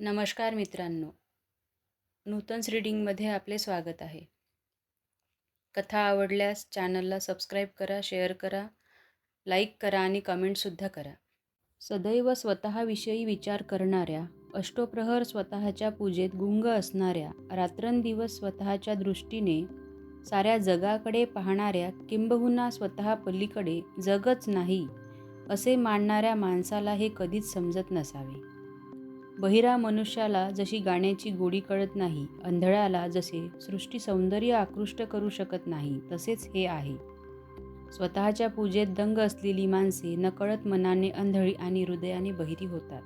नमस्कार मित्रांनो. नूतन्स रीडिंगमध्ये आपले स्वागत आहे. कथा आवडल्यास चॅनलला सबस्क्राईब करा शेअर करा लाईक करा आणि कमेंटसुद्धा करा. सदैव स्वतःविषयी विचार करणाऱ्या अष्टोप्रहर स्वतःच्या पूजेत गुंग असणाऱ्या रात्रंदिवस स्वतःच्या दृष्टीने साऱ्या जगाकडे पाहणाऱ्या किंबहुना स्वतः पलीकडे जगच नाही असे मानणाऱ्या माणसाला हे कधीच समजत नसावे. बहिरा मनुष्याला जशी गाण्याची गोडी कळत नाही अंधळ्याला जसे सृष्टी सौंदर्य आकृष्ट करू शकत नाही तसेच हे आहे. स्वतःच्या पूजेत दंग असलेली माणसे नकळत मनाने अंधळी आणि हृदयाने बहिरी होतात.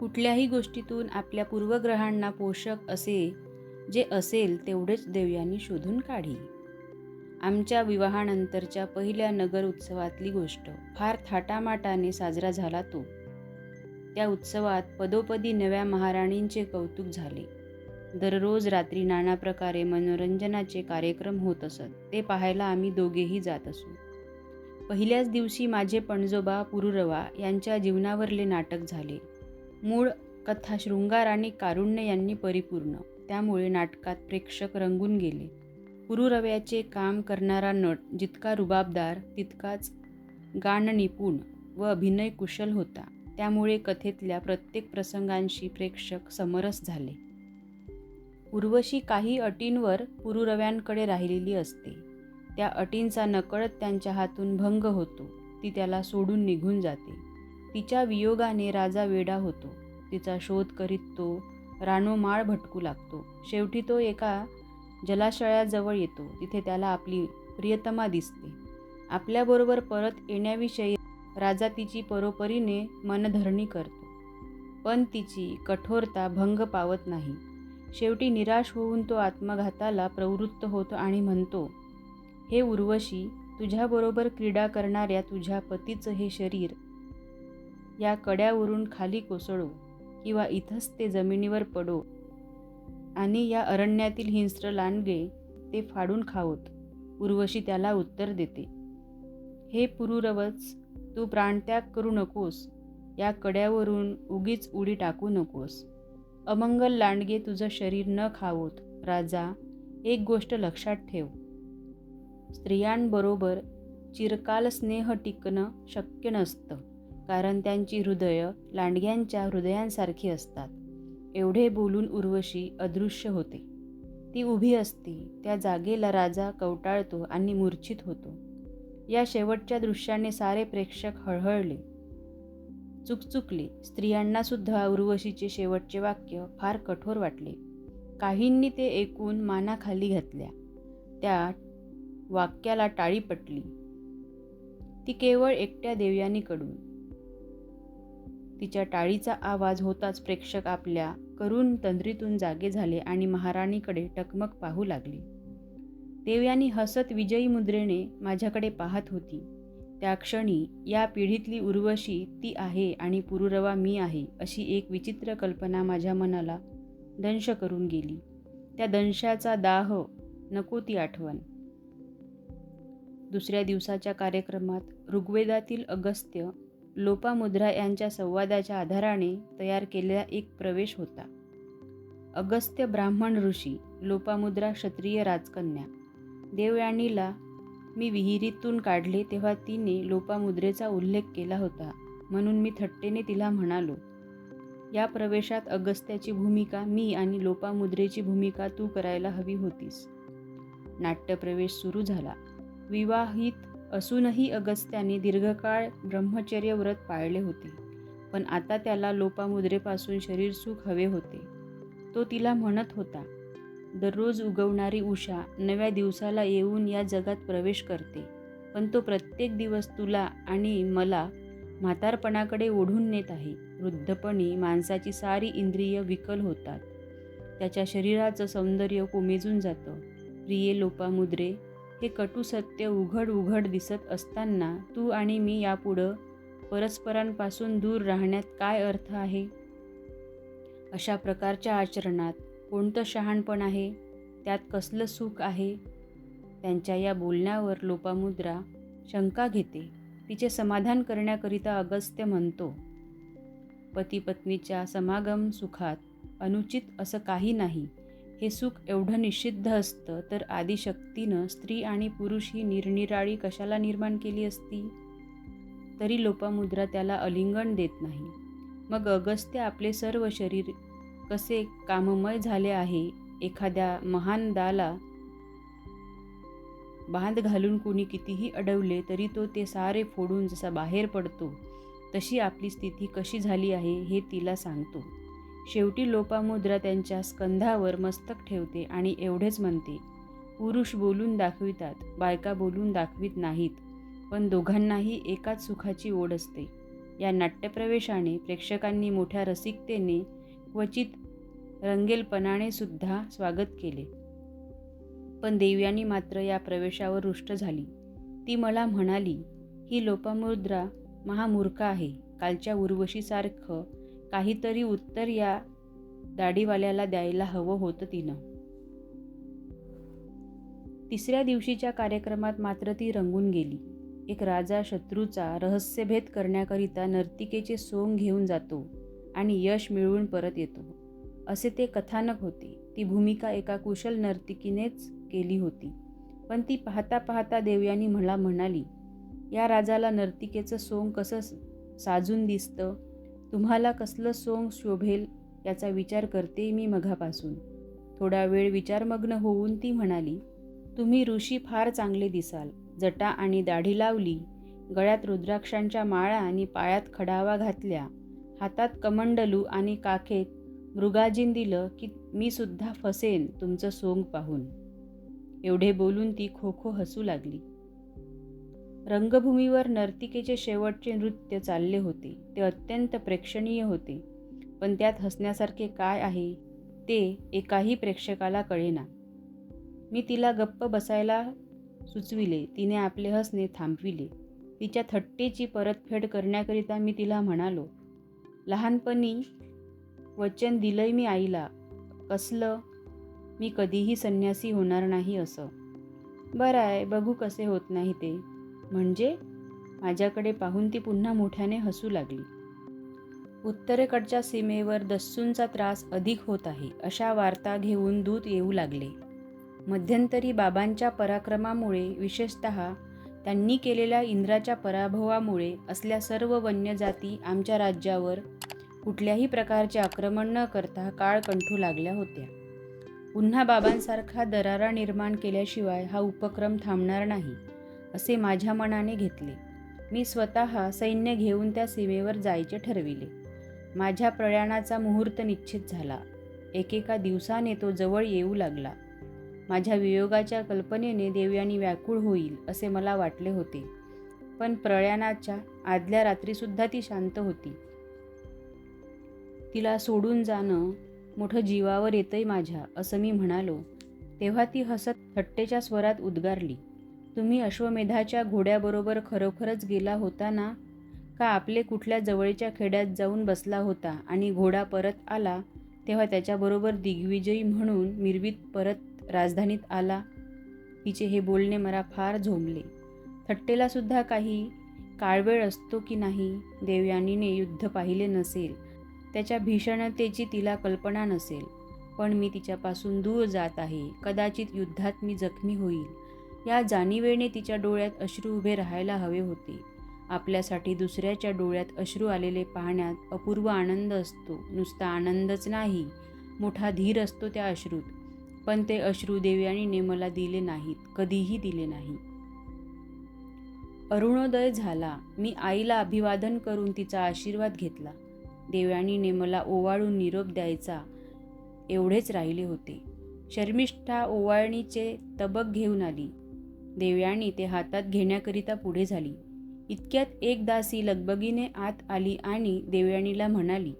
कुठल्याही गोष्टीतून आपल्या पूर्वग्रहांना पोषक असे जे असेल तेवढेच देवयांनी शोधून काढी. आमच्या विवाहानंतरच्या पहिल्या नगर उत्सवातली गोष्ट फार थाटामाटाने साजरा झाला तो. त्या उत्सवात पदोपदी नव्या महाराणींचे कौतुक झाले. दररोज रात्री नाना प्रकारे मनोरंजनाचे कार्यक्रम होत असत. ते पाहायला आम्ही दोघेही जात असू. पहिल्याच दिवशी माझे पणजोबा पुरुरवा यांच्या जीवनावरले नाटक झाले. मूळ कथा शृंगार आणि कारुण्य यांनी परिपूर्ण. त्यामुळे नाटकात प्रेक्षक रंगून गेले. पुरुरव्याचे काम करणारा नट जितका रुबाबदार तितकाच गाण निपुण व अभिनय कुशल होता. त्यामुळे कथेतल्या प्रत्येक प्रसंगांशी प्रेक्षक समरस झाले. उर्वशी काही अटींवर पुरुरव्यांकडे राहिलेली असते. त्या अटींचा नकळत त्यांच्या हातून भंग होतो. ती त्याला सोडून निघून जाते. तिच्या वियोगाने राजा वेडा होतो. तिचा शोध करीत तो रानोमाळ भटकू लागतो. शेवटी तो एका जलाशयाजवळ येतो. तिथे त्याला आपली प्रियतमा दिसते. आपल्याबरोबर परत येण्याविषयी राजा तिची परोपरीने मनधरणी करतो. पण तिची कठोरता भंग पावत नाही. शेवटी निराश होऊन तो आत्मघाताला प्रवृत्त होतो आणि म्हणतो हे उर्वशी तुझ्याबरोबर क्रीडा करणाऱ्या तुझ्या पतीचं हे शरीर या कड्यावरून खाली कोसळो किंवा इथंच ते जमिनीवर पडो आणि या अरण्यातील हिंस्र लांडगे ते फाडून खावत. उर्वशी त्याला उत्तर देते हे पुरुरवच तू प्राणत्याग करू नकोस. या कड्यावरून उगीच उडी टाकू नकोस. अमंगल लांडगे तुझं शरीर न खावोत. राजा एक गोष्ट लक्षात ठेव. स्त्रियांबरोबर चिरकाल स्नेह टिकणं शक्य नसतं कारण त्यांची हृदय लांडग्यांच्या हृदयांसारखी असतात. एवढे बोलून उर्वशी अदृश्य होते. ती उभी असते त्या जागेला राजा कवटाळतो आणि मूर्छित होतो. या शेवटच्या दृश्याने सारे प्रेक्षक हळहळले. चुकचुकले स्त्रियांना सुद्धा उर्वशीचे शेवटचे वाक्य फार कठोर वाटले. काहींनी ते ऐकून मानाखाली घातल्या. त्या वाक्याला टाळी पटली. ती केवळ एकट्या देवयानीकडून. तिच्या टाळीचा आवाज होताच प्रेक्षक आपल्या करून तंद्रीतून जागे झाले आणि महाराणीकडे टकमक पाहू लागले. देवयानी हसत विजयी मुद्रेने माझ्याकडे पाहत होती. त्या क्षणी या पिढीतली उर्वशी ती आहे आणि पुरुरवा मी आहे अशी एक विचित्र कल्पना माझ्या मनाला दंश करून गेली. त्या दंशाचा दाह नको ती आठवण. दुसऱ्या दिवसाच्या कार्यक्रमात ऋग्वेदातील अगस्त्य लोपामुद्रा यांच्या संवादाच्या आधाराने तयार केलेला एक प्रवेश होता. अगस्त्य ब्राह्मण ऋषी लोपामुद्रा क्षत्रिय राजकन्या. देवयानीला मी विहिरीतून काढले तेव्हा तिने लोपामुद्रेचा उल्लेख केला होता. म्हणून मी थट्टेने तिला म्हणालो या प्रवेशात अगस्त्याची भूमिका मी आणि लोपामुद्रेची भूमिका तू करायला हवी होतीस. नाट्यप्रवेश सुरू झाला. विवाहित असूनही अगस्त्याने दीर्घकाळ ब्रह्मचर्य व्रत पाळले होते पण आता त्याला लोपामुद्रेपासून शरीर सुख हवे होते. तो तिला म्हणत होता दररोज उगवणारी उषा नव्या दिवसाला येऊन या जगात प्रवेश करते. पण तो प्रत्येक दिवस तुला आणि मला म्हातारपणाकडे ओढून नेत आहे. वृद्धपणी माणसाची सारी इंद्रिय विकल होतात. त्याच्या शरीराचं सौंदर्य कोमेजून जातं. प्रिये लोपामुद्रे हे कटू सत्य उघड उघड दिसत असताना तू आणि मी यापुढं परस्परांपासून दूर राहण्यात काय अर्थ आहे? अशा प्रकारच्या आचरणात कोणतं शहाणपण आहे? त्यात कसलं सुख आहे? त्यांच्या या बोलण्यावर लोपामुद्रा शंका घेते. तिचे समाधान करण्याकरिता अगस्त्य म्हणतो पती पत्नीच्या समागम सुखात अनुचित असं काही नाही. हे सुख एवढं निषिद्ध असतं तर आदिशक्तीनं स्त्री आणि पुरुष ही निरनिराळी कशाला निर्माण केली असती? तरी लोपामुद्रा त्याला अलिंगण देत नाही. मग अगस्त्य आपले सर्व शरीर कसे काममय झाले आहे एखाद्या महान दाला? बांध घालून कुणी कितीही अडवले तरी तो ते सारे फोडून जसा बाहेर पडतो तशी आपली स्थिती कशी झाली आहे हे तिला सांगतो. शेवटी लोपामुद्रा त्यांच्या स्कंधावर मस्तक ठेवते आणि एवढेच म्हणते पुरुष बोलून दाखवितात बायका बोलून दाखवित नाहीत पण दोघांनाही एकाच सुखाची ओढ असते. या नाट्यप्रवेशाने प्रेक्षकांनी मोठ्या रसिकतेने क्वचित रंगेलपणाने सुद्धा स्वागत केले. पण देव्यानी मात्र या प्रवेशावर रुष्ट झाली. ती मला म्हणाली ही लोपामुद्रा महामूर्ख आहे. कालच्या उर्वशीसारखं काहीतरी उत्तर या दाढीवाल्याला द्यायला हवं होतं तिनं. तिसऱ्या दिवशीच्या कार्यक्रमात मात्र ती रंगून गेली. एक राजा शत्रूचा रहस्यभेद करण्याकरिता नर्तिकेचे सोंग घेऊन जातो आणि यश मिळवून परत येतो. असे ते कथानक होते. ती भूमिका एका कुशल नर्तिकीनेच केली होती. पण ती पाहता पाहता देवयानी मला म्हणाली या राजाला नर्तिकेचं सोंग कसं साजून दिसतं? तुम्हाला कसलं सोंग शोभेल याचा विचार करते मी मघापासून. थोडा वेळ विचारमग्न होऊन ती म्हणाली तुम्ही ऋषी फार चांगले दिसाल. जटा आणि दाढी लावली गळ्यात रुद्राक्षांच्या माळा आणि पायात खडावा घातल्या हातात कमंडलू आणि काखेत मृगाजीन दिलं की मी सुद्धा फसेन तुमचं सोंग पाहून. एवढे बोलून ती खो खो हसू लागली. रंगभूमीवर नर्तिकेचे शेवटचे नृत्य चालले होते. ते अत्यंत प्रेक्षणीय होते. पण त्यात हसण्यासारखे काय आहे ते एकाही प्रेक्षकाला कळेना. मी तिला गप्प बसायला सुचविले. तिने आपले हसणे थांबविले. तिच्या थट्टेची परतफेड करण्याकरिता मी तिला म्हणालो लहानपणी वचन दिलंय मी आईला. कसलं? मी कधीही संन्यासी होणार नाही असं. बरं आहे बघू कसे होत नाही ते. म्हणजे? माझ्याकडे पाहून ती पुन्हा मोठ्याने हसू लागली. उत्तरेकडच्या सीमेवर दस्सूंचा त्रास अधिक होत आहे अशा वार्ता घेऊन दूत येऊ लागले. मध्यंतरी बाबांच्या पराक्रमामुळे विशेषत त्यांनी केलेल्या इंद्राच्या पराभवामुळे असल्या सर्व वन्यजाती आमच्या राज्यावर कुठल्याही प्रकारचे आक्रमण न करता काळ कंठू लागल्या होत्या. पुन्हा बाबांसारखा दरारा निर्माण केल्याशिवाय हा उपक्रम थांबणार नाही असे माझ्या मनाने घेतले. मी स्वतः सैन्य घेऊन त्या सीमेवर जायचे ठरविले. माझ्या प्रयाणाचा मुहूर्त निश्चित झाला. एकेका दिवसाने तो जवळ येऊ लागला. माझ्या वियोगाच्या कल्पनेने देवयानी व्याकुळ होईल असे मला वाटले होते. पण प्रयाणाच्या आदल्या रात्रीसुद्धा ती शांत होती. तिला सोडून जाणं मोठं जीवावर येतंय माझ्या असं मी म्हणालो. तेव्हा ती हसत थट्टेच्या स्वरात उद्गारली तुम्ही अश्वमेधाच्या घोड्याबरोबर खरोखरच गेला होता ना? का आपले कुठल्या जवळच्या खेड्यात जाऊन बसला होता आणि घोडा परत आला तेव्हा त्याच्याबरोबर दिग्विजयी म्हणून मिरवीत परत राजधानीत आला तिचे हे बोलणे मला फार झोंबले. थट्टेला सुद्धा काही काळवेळ असतो की नाही देवयानीने युद्ध पाहिले नसेल. त्याच्या भीषणतेची तिला कल्पना नसेल. पण मी तिच्यापासून दूर जात आहे. कदाचित युद्धात मी जखमी होईल. या जाणीवेने तिच्या डोळ्यात अश्रू उभे राहायला हवे होते. आपल्यासाठी दुसऱ्याच्या डोळ्यात अश्रू आलेले पाहण्यात अपूर्व आनंद असतो. नुसता आनंदच नाही. मोठा धीर असतो त्या अश्रूत. पण ते अश्रू देवयानीने मला दिले नाहीत. कधीही दिले नाही. अरुणोदय झाला. मी आईला अभिवादन करून तिचा आशीर्वाद घेतला. देवयानीने मला ओवाळून निरोप द्यायचा. एवढेच राहिले होते. शर्मिष्ठा ओवाळणीचे तबक घेऊन आली. देवयानी ते हातात घेण्याकरिता पुढे झाली. इतक्यात एक दासी लगबगीने आत आली आणि देवयानीला म्हणाली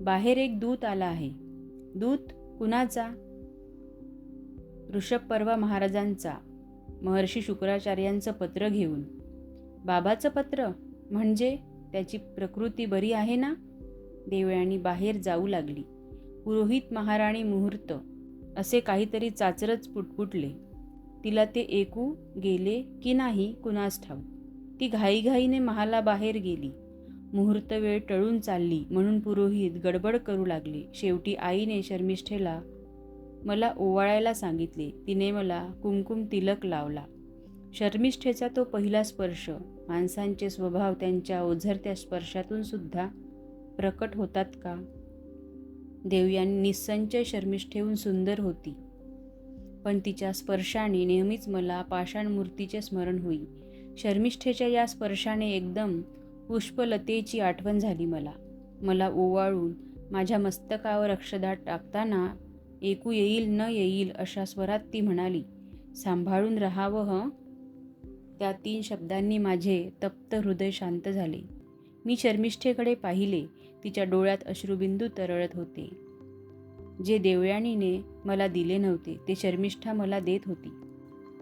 बाहेर एक दूत आला आहे. दूत? कुणाचा? ऋषभ पर्वा महाराजांचा. महर्षी शुक्राचार्यांचं पत्र घेऊन. बाबाचं पत्र? म्हणजे? त्याची प्रकृती बरी आहे ना? देवयानी बाहेर जाऊ लागली. पुरोहित महाराणी मुहूर्त असे काहीतरी चाचरच पुटपुटले. तिला ते ऐकू गेले की नाही कुणास ठाऊ ती घाईघाईने महाला बाहेर गेली. मुहूर्त वेळ टळून चालली म्हणून पुरोहित गडबड करू लागले. शेवटी आईने शर्मिष्ठेला मला ओवाळायला सांगितले. तिने मला कुमकुम तिलक लावला. शर्मिष्ठेचा तो पहिला स्पर्श माणसांचे स्वभाव त्यांच्या ओझरत्या स्पर्शातून सुद्धा प्रकट होतात का? देवयानी निसंचय शर्मिष्ठेहून सुंदर होती. पण तिच्या स्पर्शाने नेहमीच मला पाषाण मूर्तीचे स्मरण होई. शर्मिष्ठेच्या या स्पर्शाने एकदम पुष्पलतेची आठवण झाली मला. मला ओवाळून माझ्या मस्तकावर अक्षदा टाकताना ऐकू येईल न येईल अशा स्वरात ती म्हणाली. सांभाळून राहावं ह? त्या तीन शब्दांनी माझे तप्त हृदय शांत झाले. मी शर्मिष्ठेकडे पाहिले. तिच्या डोळ्यात अश्रुबिंदू तरळत होते. जे देवयानीने मला दिले नव्हते ते शर्मिष्ठा मला देत होती.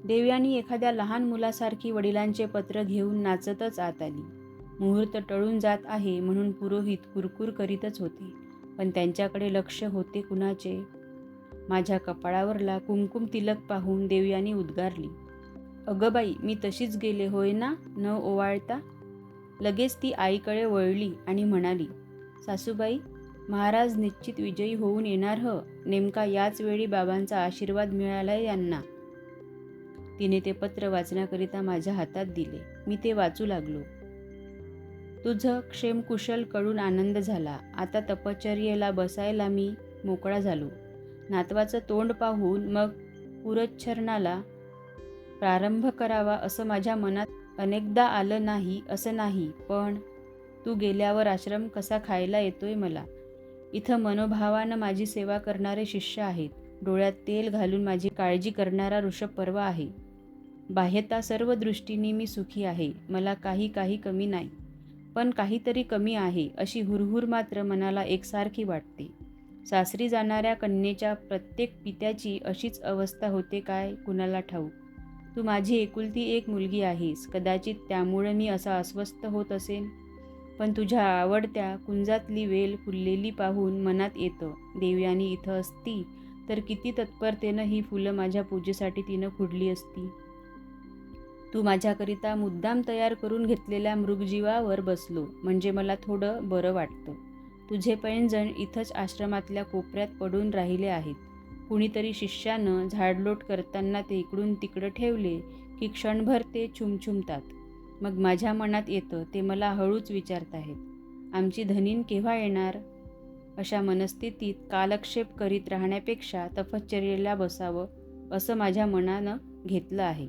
देवयानी एखाद्या लहान मुलासारखी वडिलांचे पत्र घेऊन नाचतच आत आली. मुहूर्त टळून जात आहे म्हणून पुरोहित कुरकुर करीतच होते. पण त्यांच्याकडे लक्ष होते कुणाचे? माझ्या कपाळावरला कुमकुम तिलक पाहून देवयानी उद्गारली. अगं बाई मी तशीच गेले होय ना? न ओवाळता? लगेच ती आईकडे वळली आणि म्हणाली सासूबाई महाराज निश्चित विजयी होऊन येणार ह नेमका याच वेळी बाबांचा आशीर्वाद मिळालाय यांना. तिने ते पत्र वाचण्याकरिता माझ्या हातात दिले. मी ते वाचू लागलो. तुझं क्षेमकुशलकडून आनंद झाला. आता तपचर्येला बसायला मी मोकळा झालो. नातवाचं तोंड पाहून मग पुरच्छरणाला प्रारंभ करावा असं माझ्या मनात अनेकदा आलं नाही असं नाही पण तू गेल्यावर आश्रम कसा खायला येतोय मला? इथं मनोभावानं माझी सेवा करणारे शिष्य आहेत. डोळ्यात तेल घालून माझी काळजी करणारा ऋषभ पर्व आहे. बाह्यता सर्व दृष्टीने मी सुखी आहे. मला काही काही कमी नाही. पण काहीतरी कमी आहे अशी हुरहुर मात्र मनाला एकसारखी वाटते. सासरी जाणाऱ्या कन्येच्या प्रत्येक पित्याची अशीच अवस्था होते काय कुणाला ठाऊक? तू माझी एकुलती एक मुलगी आहेस. कदाचित त्यामुळे मी असा अस्वस्थ होत असेन? पण तुझ्या आवडत्या कुंजातली वेल फुललेली पाहून मनात येतं देवयानी इथं असती तर किती तत्परतेनं ही फुलं माझ्या पूजेसाठी तिनं खुडली असती. तू माझ्याकरिता मुद्दाम तयार करून घेतलेल्या मृगजीवावर बसलो म्हणजे मला थोडं बरं वाटतं. तुझे पैंजण इथंच आश्रमातल्या कोपऱ्यात पडून राहिले आहेत. कुणीतरी शिष्यानं झाडलोट करताना ते इकडून तिकडं ठेवले की क्षणभर ते छुमछुमतात. मग माझ्या मनात येतं ते मला हळूच विचारत आहेत. आमची धनीन केव्हा येणार? अशा मनस्थितीत कालक्षेप करीत राहण्यापेक्षा तपश्चर्येला बसावं असं माझ्या मनानं घेतलं आहे.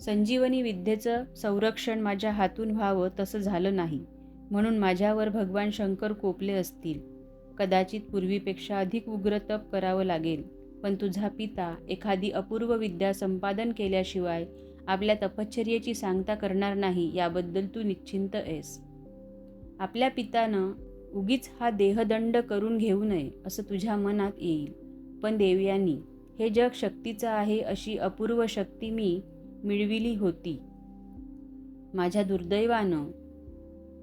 संजीवनी विद्येचं संरक्षण माझ्या हातून व्हावं तसं झालं नाही म्हणून माझ्यावर भगवान शंकर कोपले असतील. कदाचित पूर्वीपेक्षा अधिक उग्र तप करावं लागेल पण तुझा पिता एखादी अपूर्व विद्या संपादन केल्याशिवाय आपल्या तपश्चर्येची सांगता करणार नाही याबद्दल तू निश्चिंत आहेस. आपल्या पितानं उगीच हा देहदंड करून घेऊ नये असं तुझ्या मनात येईल. पण देवयानी हे जग शक्तीचं आहे अशी अपूर्व शक्ती मी मिळविली होती. माझ्या दुर्दैवानं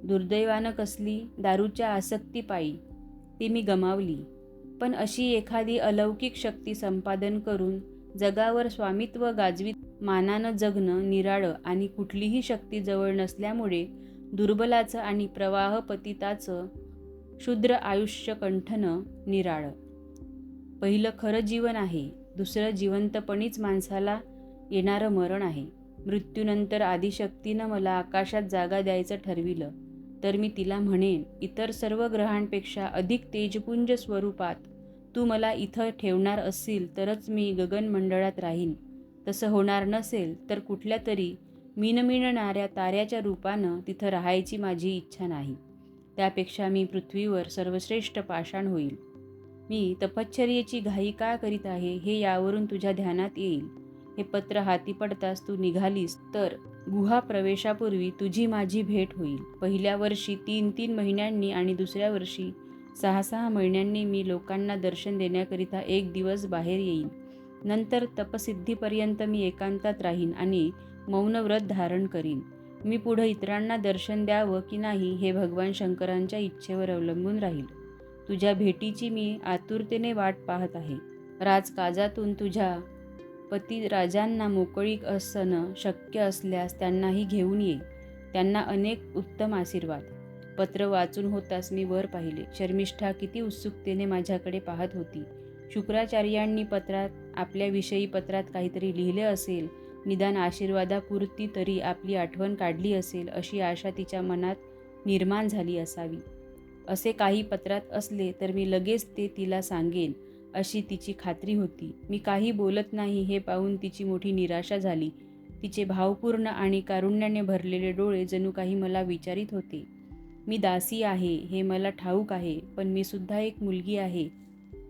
दुर्दैवानं कसली दारूच्या आसक्तीपायी ती मी गमावली. पण अशी एखादी अलौकिक शक्ती संपादन करून जगावर स्वामित्व गाजवीत मानानं जगणं निराळं आणि कुठलीही शक्ती जवळ नसल्यामुळे दुर्बलाचं आणि प्रवाहपतिताचं क्षुद्र आयुष्य कंठनं निराळं. पहिलं खरं जीवन आहे दुसरं जिवंतपणीच माणसाला येणारं मरण आहे. मृत्यूनंतर आदिशक्तीनं मला आकाशात जागा द्यायचं ठरविलं तर मी तिला म्हणेन इतर सर्व ग्रहांपेक्षा अधिक तेजपुंज स्वरूपात तू मला इथं ठेवणार असशील तरच मी गगनमंडळात राहीन. तसं होणार नसेल तर कुठल्या तरी मिनमिणणाऱ्या ताऱ्याच्या रूपानं तिथं राहायची माझी इच्छा नाही. त्यापेक्षा मी पृथ्वीवर सर्वश्रेष्ठ पाषाण होईल. मी तपश्चर्येची घाई का करीत आहे हे यावरून तुझ्या ध्यानात येईल. हे पत्र हाती पडताच तू निघालीस तर गुहा प्रवेशापूर्वी तुझी माझी भेट होईल. पहिल्या वर्षी तीन तीन महिन्यांनी आणि दुसऱ्या वर्षी सहा सहा महिन्यांनी मी लोकांना दर्शन देण्याकरिता एक दिवस बाहेर येईन. नंतर तपसिद्धीपर्यंत मी एकांतात राहीन आणि मौनव्रत धारण करीन. मी पुढं इतरांना दर्शन द्यावं की नाही हे भगवान शंकरांच्या इच्छेवर अवलंबून राहील. तुझ्या भेटीची मी आतुरतेने वाट पाहत आहे. राजकाजातून तुझ्या पती राजांना मोकळीक असणं शक्य असल्यास त्यांनाही घेऊन ये. त्यांना अनेक उत्तम आशीर्वाद. पत्र वाचून होताच मी वर पाहिले. शर्मिष्ठा किती उत्सुकतेने माझ्याकडे पाहत होती. शुक्राचार्यांनी पत्रात आपल्याविषयी पत्रात काहीतरी लिहिले असेल. निदान आशीर्वादापुरती तरी आपली आठवण काढली असेल अशी आशा तिच्या मनात निर्माण झाली असावी. असे काही पत्रात असले तर मी लगेच ते तिला सांगेन अशी तिची खात्री होती. मी काही बोलत नाही हे पाहून तिची मोठी निराशा झाली. तिचे भावपूर्ण आणि कारुण्याने भरलेले डोळे जणू काही मला विचारित होते. मी दासी आहे हे मला ठाऊक आहे पण मी सुद्धा एक मुलगी आहे.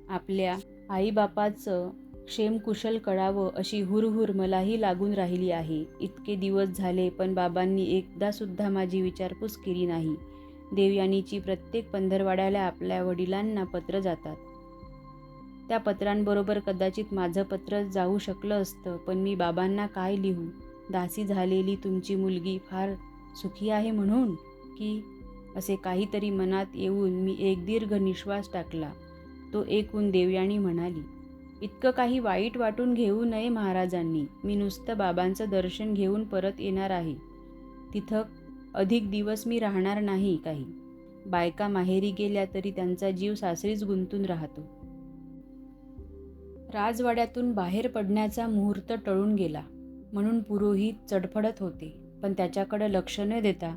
आपल्या आईबापाचं क्षेमकुशल कळावं अशी हुरहुर मलाही लागून राहिली आहे. इतके दिवस झाले पण बाबांनी एकदासुद्धा माझी विचारपूस केली नाही. देवयानीची प्रत्येक पंधरवाड्याला आपल्या वडिलांना पत्र जातात. त्या पत्रांबरोबर कदाचित माझं पत्र जाऊ शकलं असतं पण मी बाबांना काय लिहू? दासी झालेली तुमची मुलगी फार सुखी आहे म्हणून? की? असे काहीतरी मनात येऊन मी एक दीर्घ निश्वास टाकला. तो ऐकून देवयानी म्हणाली इतकं काही वाईट वाटून घेऊ नये महाराजांनी. मी नुसतं बाबांचं दर्शन घेऊन परत येणार आहे. तिथं अधिक दिवस मी राहणार नाही काही. बायका माहेरी गेल्या तरी त्यांचा जीव सासरीच गुंतून राहतो. राजवाड्यातून बाहेर पडण्याचा मुहूर्त टळून गेला. म्हणून पुरोहित चडफडत होते पण त्याच्याकडे लक्ष न देता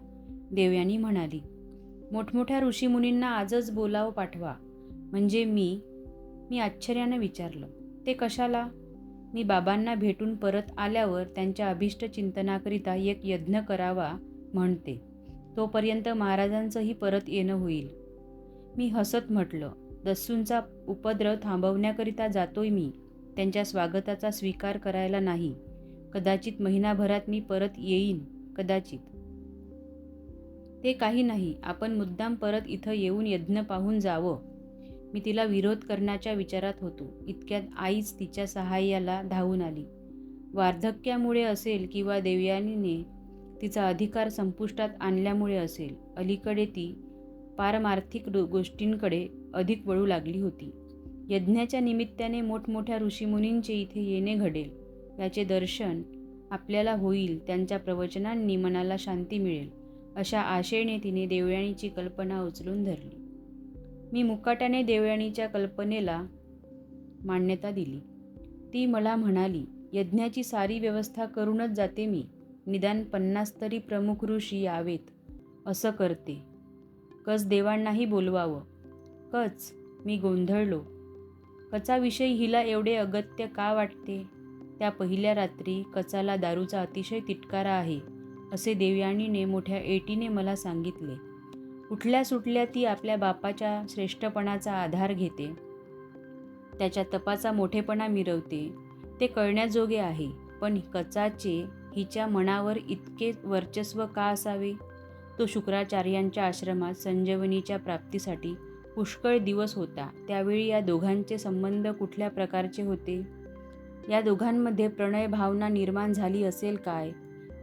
देवयानी म्हणाली मोठमोठ्या ऋषीमुनींना आजच बोलावं पाठवा. म्हणजे मी मी आश्चर्यानं विचारलं ते कशाला? मी बाबांना भेटून परत आल्यावर त्यांच्या अभिष्ट चिंतनाकरिता एक यज्ञ करावा म्हणते. तोपर्यंत महाराजांचंही परत येणं होईल. मी हसत म्हटलं दस्सूंचा उपद्रव थांबवण्याकरिता जातोय मी. त्यांच्या स्वागताचा स्वीकार करायला नाही. कदाचित महिनाभरात मी परत येईन. कदाचित. ते काही नाही. आपण मुद्दाम परत इथं येऊन यज्ञ पाहून जावं. मी तिला विरोध करण्याच्या विचारात होतो. इतक्यात आईच तिच्या सहाय्याला धावून आली. वार्धक्यामुळे असेल किंवा देवयानीने तिचा अधिकार संपुष्टात आणल्यामुळे असेल अलीकडे ती पारमार्थिक गोष्टींकडे अधिक वळू लागली होती. यज्ञाच्या निमित्ताने मोठमोठ्या ऋषीमुनींचे इथे येणे घडेल. याचे दर्शन आपल्याला होईल त्यांच्या प्रवचनांनी मनाला शांती मिळेल अशा आशेने तिने देवयानीची कल्पना उचलून धरली. मी मुकाट्याने देवयानीच्या कल्पनेला मान्यता दिली. ती मला म्हणाली यज्ञाची सारी व्यवस्था करूनच जाते मी. निदान पन्नास तरी प्रमुख ऋषी यावेत. असं करते. कच देवांनाही बोलवावं. कच. मी गोंधळलो. कचाविषयी हिला एवढे अगत्य का वाटते? त्या पहिल्या रात्री कचाला दारूचा अतिशय तिटकारा आहे असे देवयानीने मोठ्या एटीने मला सांगितले. उठल्या सुटल्या ती आपल्या बापाच्या श्रेष्ठपणाचा आधार घेते. त्याच्या तपाचा मोठेपणा मिरवते. ते कळण्याजोगे आहे पण कचाचे हिच्या मनावर इतके वर्चस्व का असावे? तो शुक्राचार्यांच्या आश्रमात संजीवनीच्या प्राप्तीसाठी पुष्कळ दिवस होता. त्यावेळी या दोघांचे संबंध कुठल्या प्रकारचे होते? या दोघांमध्ये प्रणय भावना निर्माण झाली असेल काय?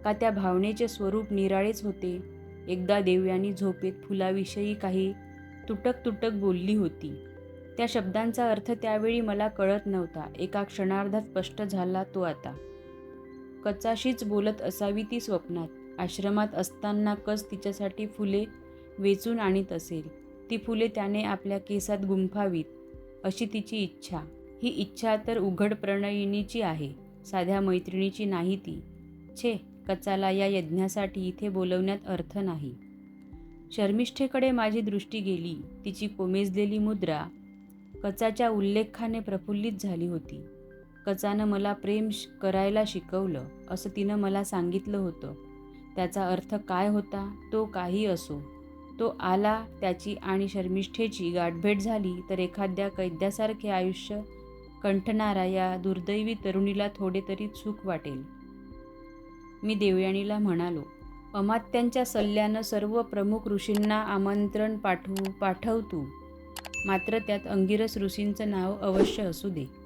का त्या भावनेचे स्वरूप निराळेच होते? एकदा देवयानी झोपेत फुलाविषयी काही तुटक तुटक बोलली होती. त्या शब्दांचा अर्थ त्यावेळी मला कळत नव्हता. एका क्षणार्धात स्पष्ट झाला तो आता. कचाशीच बोलत असावी ती स्वप्नात. आश्रमात असताना कस तिच्यासाठी फुले वेचून आणीत असेल? ती फुले त्याने आपल्या केसात गुंफावीत अशी तिची इच्छा. ही इच्छा तर उघड प्रणयिनीची आहे. साध्या मैत्रिणीची नाही ती. छे! कचाला या यज्ञासाठी इथे बोलवण्यात अर्थ नाही. शर्मिष्ठेकडे माझी दृष्टी गेली तिची कोमेजलेली मुद्रा कचाच्या उल्लेखाने प्रफुल्लित झाली होती. कचानं मला प्रेम करायला शिकवलं असं तिनं मला सांगितलं होतं. त्याचा अर्थ काय होता तो काही असो. तो आला त्याची आणि शर्मिष्ठेची गाठभेट झाली तर एखाद्या कैद्यासारखे आयुष्य कंठणारा या दुर्दैवी तरुणीला थोडे तरी सुख वाटेल. मी देवयानीला म्हणालो अमात्यांच्या सल्ल्यानं सर्व प्रमुख ऋषींना आमंत्रण पाठवू पाठवतो. मात्र त्यात अंगिरस ऋषींचं नाव अवश्य असू दे.